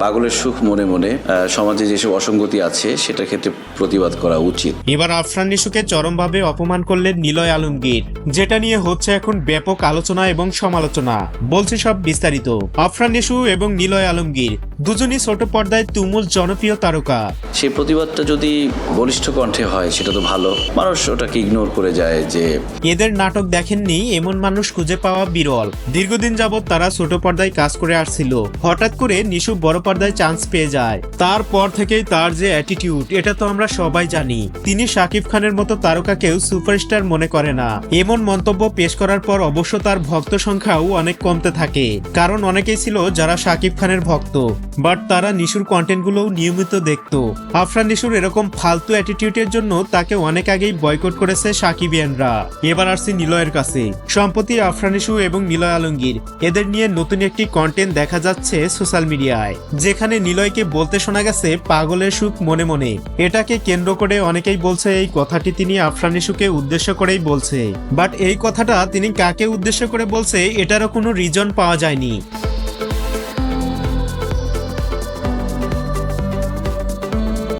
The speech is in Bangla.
পাগলের সুখ মনে মনে সমাজে যেসব অসঙ্গতি আছে সেটা ক্ষেত্রে প্রতিবাদ করা উচিত। এবার আফরান নিশুকে চরমভাবে অপমান করলেন নিলয় আলমগীর, যেটা নিয়ে হচ্ছে এখন ব্যাপক আলোচনা এবং সমালোচনা। বলছে সব বিস্তারিত। আফরান নিশু এবং নিলয় আলমগীর দুজনই ছোট পর্দায় তুমুল জনপ্রিয় তারকা। সেই প্রতিবাদটা যদি বলিষ্ঠ কণ্ঠে হয় সেটা তো ভালো। মানুষ ওটাকে ইগনোর করে যায় যে এদের নাটক দেখেননি এমন মানুষ খুঁজে পাওয়া বিরল। দীর্ঘদিন যাবৎ তারা ছোট পর্দায় কাজ করে আসছিল। হঠাৎ করে নিশু বড় পর্দায় চান্স পেয়ে যায়। তারপর থেকেই তার যে অ্যাটিটিউড এটা তো আমরা সবাই জানি। তিনি শাকিব খানের মতো তারকাকেও সুপারস্টার মনে করে না। এমন মন্তব্য পেশ করার পর অবশ্য তার ভক্ত সংখ্যাও অনেক কমতে থাকে। কারণ অনেকেই ছিল যারা শাকিব খানের ভক্ত। বাট তারা নিশুর কন্টেন্টগুলোও নিয়মিত দেখতো। আফরান নিশুর এরকম ফালতু অ্যাটিটিউডের জন্য তাকে অনেক আগেই বয়কট করেছে সাকিবিয়ানরা এবার আসছি নিলয়ের কাছে। সম্প্রতি আফরান নিশু এবং নিলয় আলমগীর এদের নিয়ে নতুন একটি কন্টেন্ট দেখা যাচ্ছে সোশ্যাল মিডিয়ায় যেখানে নিলয়কে বলতে শোনা গেছে, পাগলের সুখ মনে মনে। এটাকে কেন্দ্র করে অনেকেই বলছে এই কথাটি তিনি আফরান নিশুকে উদ্দেশ্য করেই বলছে। বাট এই কথাটা তিনি কাকে উদ্দেশ্য করে বলছে, এটারও কোনো রিজন পাওয়া যায়নি।